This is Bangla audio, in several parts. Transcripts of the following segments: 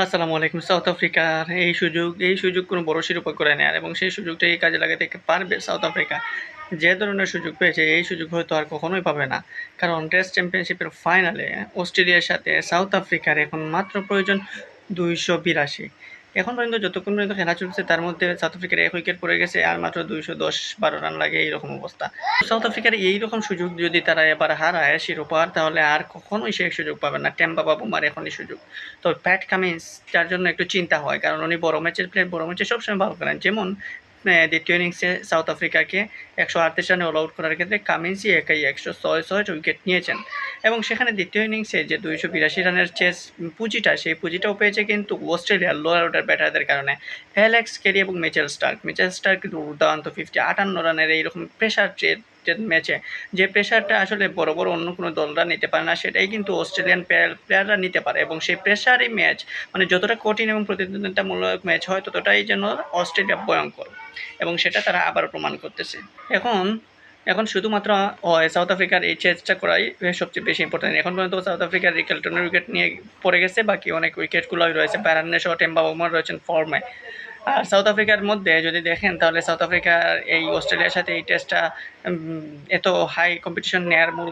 আসসালামু আলাইকুম, সাউথ আফ্রিকার এই সুযোগ এই সুযোগ কোনো বড় শিরোপা করে নেয়ার এবং সেই সুযোগটা এই কাজে লাগাতে পারবে সাউথ আফ্রিকা। যে ধরনের সুযোগ পেয়েছে, এই সুযোগ হয়তো আর কখনোই পাবে না। কারণ টেস্ট চ্যাম্পিয়নশিপের ফাইনালে অস্ট্রেলিয়ার সাথে সাউথ আফ্রিকার এখন মাত্র প্রয়োজন দুইশো বিরাশি। এখন পর্যন্ত যতক্ষণ পর্যন্ত খেলা চলছে, তার মধ্যে সাউথ আফ্রিকার এক উইকেট পড়ে গেছে আর মাত্র দুইশো দশ বারো রান লাগে এইরকম অবস্থা। সাউথ আফ্রিকার এইরকম সুযোগ যদি তারা এবার হারায় শিরোপার তাহলে আর কখনোই সে সুযোগ পাবে না। টেম্পা বাবুমার এখনই সুযোগ। তো প্যাট কামিন্স যার জন্য একটু চিন্তা হয়, কারণ উনি বড় ম্যাচের প্লেয়ার বড় ম্যাচে সবসময় ভালো করেন যেমন দ্বিতীয় ইনিংসে সাউথ আফ্রিকাকে একশো আটত্রিশ রানে অল আউট করার ক্ষেত্রে কামিন্সি একাই একশো ছয় ছয় উইকেট নিয়েছেন। এবং সেখানে দ্বিতীয় ইনিংসে যে দুইশো বিরাশি রানের চেস পুঁজিটা, সেই পুঁজিটাও পেয়েছে কিন্তু অস্ট্রেলিয়ার লোয়ার অর্ডার ব্যাটারদের কারণে। হেলেক্স কেরি এবং মিচেল স্টার্ক মিচেল স্টার্ক কিন্তু দুর্দান্ত ফিফটি আটান্ন রানের এইরকম প্রেশার ম্যাচে যে প্রেশারটা আসলে বড় বড় অন্য কোনো দলরা নিতে পারে না, সেটাই কিন্তু অস্ট্রেলিয়ান প্লেয়াররা নিতে পারে। এবং সেই প্রেশারই ম্যাচ মানে যতটা কঠিন এবং প্রতিদ্বন্দ্বিতামূলক ম্যাচ হয়, ততটাই যেন অস্ট্রেলিয়া ভয়ঙ্কর। এবং সেটা তারা আবার প্রমাণ করতেছে। এখন এখন শুধুমাত্র সাউথ আফ্রিকার এই চেষ্টা করাই সবচেয়ে বেশি ইম্পর্টেন্ট এখন পর্যন্ত সাউথ আফ্রিকার রিকেলটনের উইকেট নিয়ে পড়ে গেছে, বাকি অনেক উইকেটগুলোই রয়েছে। ব্যারান্নে সহ টেম্বা ওমার রয়েছেন ফর্মে আর সাউথ আফ্রিকার মধ্যে যদি দেখেন, তাহলে সাউথ আফ্রিকার এই অস্ট্রেলিয়ার সাথে এই টেস্টটা এত হাই কম্পিটিশন নেয়ার মূল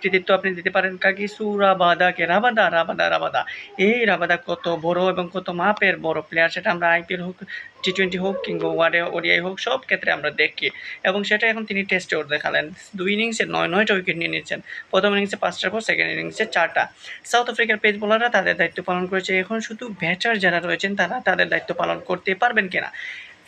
কৃতিত্ব আপনি দিতে পারেন কাগিসু রাবাদাকে রাবাদা রাবাদা রাবাদা এই রাবাদা কত বড় এবং কত মাপের বড় প্লেয়ার সেটা আমরা আইপিএল হোক টি টোয়েন্টি হোক কিংবা ওয়ার্ডে ওডিআই হোক, সব ক্ষেত্রে আমরা দেখি। এবং সেটা এখন তিনি টেস্টে ওর দেখালেন। দুই ইনিংসে নয়, নয়টা উইকেট নিয়ে নিচ্ছেন। প্রথম ইনিংসে পাঁচটার পর সেকেন্ড ইনিংসে চারটা। সাউথ আফ্রিকার পেস বোলাররা তাদের দায়িত্ব পালন করেছে। এখন শুধু ব্যাটার যারা রয়েছেন, তারা তাদের দায়িত্ব পালন করতে পারবেন কিনা।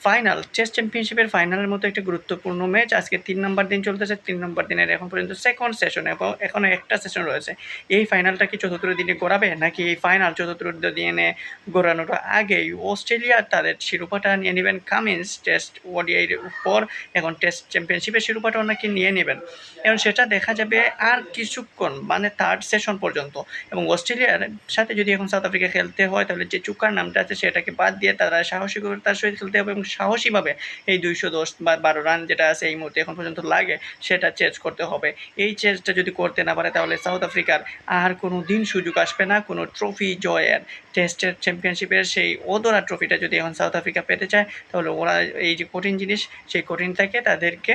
ফাইনাল টেস্ট চ্যাম্পিয়নশিপের ফাইনালের মতো একটা গুরুত্বপূর্ণ ম্যাচ আজকে তিন নম্বর দিন চলতেছে, তিন নম্বর দিনের এখন পর্যন্ত সেকেন্ড সেশন এবং এখনও একটা সেশন রয়েছে। এই ফাইনালটা কি চতুর্থ দিনে গড়াবে নাকি এই ফাইনাল চতুর্থ দিনে গড়ানোর আগেই? অস্ট্রেলিয়া তাদের শিরোপাটা নিয়ে নেবেন কামিন্স টেস্ট ওডিআইয়ের উপর। এখন টেস্ট চ্যাম্পিয়নশিপের শিরোপাটাও নাকি নিয়ে নেবেন। এবং সেটা দেখা যাবে আর কিছুক্ষণ মানে থার্ড সেশন পর্যন্ত। এবং অস্ট্রেলিয়ার সাথে যদি এখন সাউথ আফ্রিকা খেলতে হয়, তাহলে যে চুকার নামটা আছে, সেটাকে বাদ দিয়ে তারা সাহসিকতার সহিত খেলতে হবে এবং সাহসীভাবে এই দুইশো দশ বা বারো রান যেটা আছে এই মুহূর্তে এখন পর্যন্ত লাগে, সেটা চেঞ্জ করতে হবে। এই চেঞ্জটা যদি করতে না পারে, তাহলে সাউথ আফ্রিকার আর কোনো দিন সুযোগ আসবে না, কোনো ট্রফি জয়ের। টেস্টের চ্যাম্পিয়নশিপের সেই ওদরা ট্রফিটা যদি এখন সাউথ আফ্রিকা পেতে চায়, তাহলে ওরা এই যে কঠিন জিনিস, সেই কঠিন থেকে তাদেরকে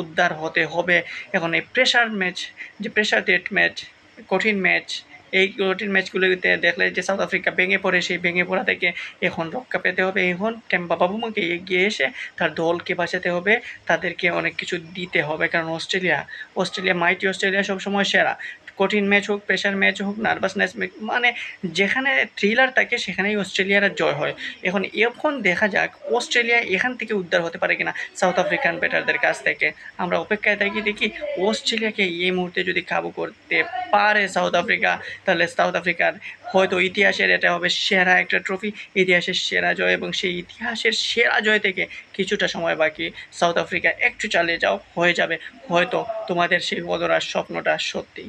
উদ্ধার হতে হবে। এখন এই প্রেশার ম্যাচ যে প্রেশার টেট ম্যাচ কঠিন ম্যাচ এই কঠিন ম্যাচগুলোতে দেখলে যে সাউথ আফ্রিকা ভেঙে পড়ে, সেই ভেঙে পড়া থেকে এখন রক্ষা পেতে হবে। এখন টেম্পা বাবুমাকে এগিয়ে এসে তার দলকে বাঁচাতে হবে, তাদেরকে অনেক কিছু দিতে হবে। কারণ অস্ট্রেলিয়া অস্ট্রেলিয়া মাইটি অস্ট্রেলিয়া সবসময় সেরা। কঠিন ম্যাচ হোক প্রেশার ম্যাচ হোক নার্ভাসনেস মানে যেখানে থ্রিলার থাকে, সেখানেই অস্ট্রেলিয়ার জয় হয়। এখন এখন দেখা যাক অস্ট্রেলিয়া এখান থেকে উদ্ধার হতে পারে কিনা সাউথ আফ্রিকান ব্যাটারদের কাছ থেকে। আমরা অপেক্ষায় থাকি, দেখি অস্ট্রেলিয়াকে এই মুহূর্তে যদি কাবু করতে পারে সাউথ আফ্রিকা তাহলে সাউথ আফ্রিকার হয়তো ইতিহাসের এটা হবে সেরা একটা ট্রফি ইতিহাসের সেরা জয় এবং সেই ইতিহাসের সেরা জয় থেকে কিছুটা সময় বাকি। সাউথ আফ্রিকা একটু চালিয়ে যাও, হয়ে যাবে। হয়তো তোমাদের সেই অদরার স্বপ্নটা সত্যি